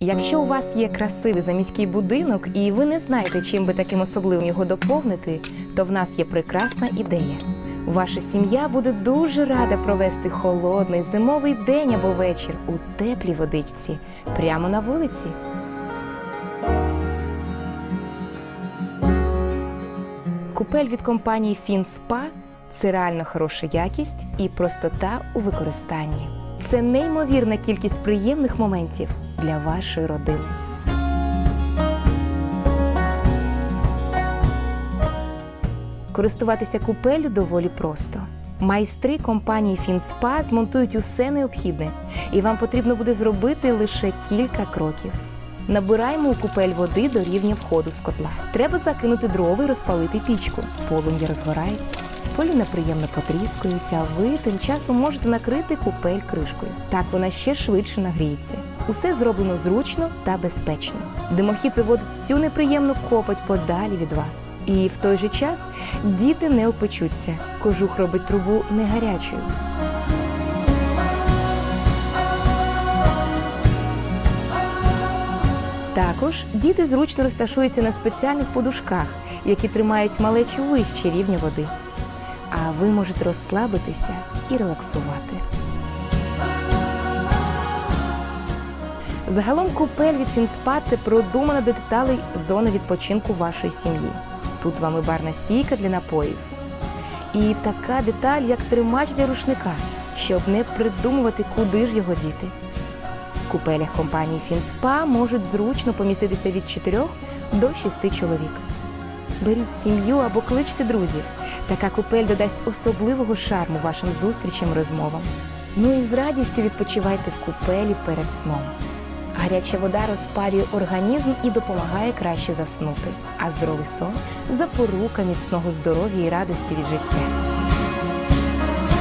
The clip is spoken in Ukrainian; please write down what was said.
Якщо у вас є красивий заміський будинок і ви не знаєте, чим би таким особливим його доповнити, то в нас є прекрасна ідея. Ваша сім'я буде дуже рада провести холодний зимовий день або вечір у теплій водичці прямо на вулиці. Купель від компанії FinSpa – це реально хороша якість і простота у використанні. Це неймовірна кількість приємних моментів для вашої родини. Користуватися купелю доволі просто. Майстри компанії FinSpa змонтують усе необхідне, і вам потрібно буде зробити лише кілька кроків. Набираємо у купель води до рівня входу з котла. Треба закинути дрова і розпалити пічку. Полум'я розгорається. Поліна приємно потріскується, а ви тим часом можете накрити купель кришкою. Так вона ще швидше нагріється. Усе зроблено зручно та безпечно. Димохід виводить всю неприємну копоть подалі від вас. І в той же час діти не опечуться. Кожух робить трубу не гарячою. Також діти зручно розташуються на спеціальних подушках, які тримають малечу вище рівня води. А ви можете розслабитися і релаксувати. Загалом купель від Фінспа це продумана до деталей зона відпочинку вашої сім'ї. Тут вам і барна стійка для напоїв. І така деталь, як тримач для рушника, щоб не придумувати, куди ж його діти. В купелях компанії Фінспа можуть зручно поміститися від 4 до 6 чоловік. Беріть сім'ю або кличте друзів. Така купель додасть особливого шарму вашим зустрічам і розмовам. Ну і з радістю відпочивайте в купелі перед сном. Гаряча вода розпарює організм і допомагає краще заснути. А здоровий сон запорука міцного здоров'я і радості від життя.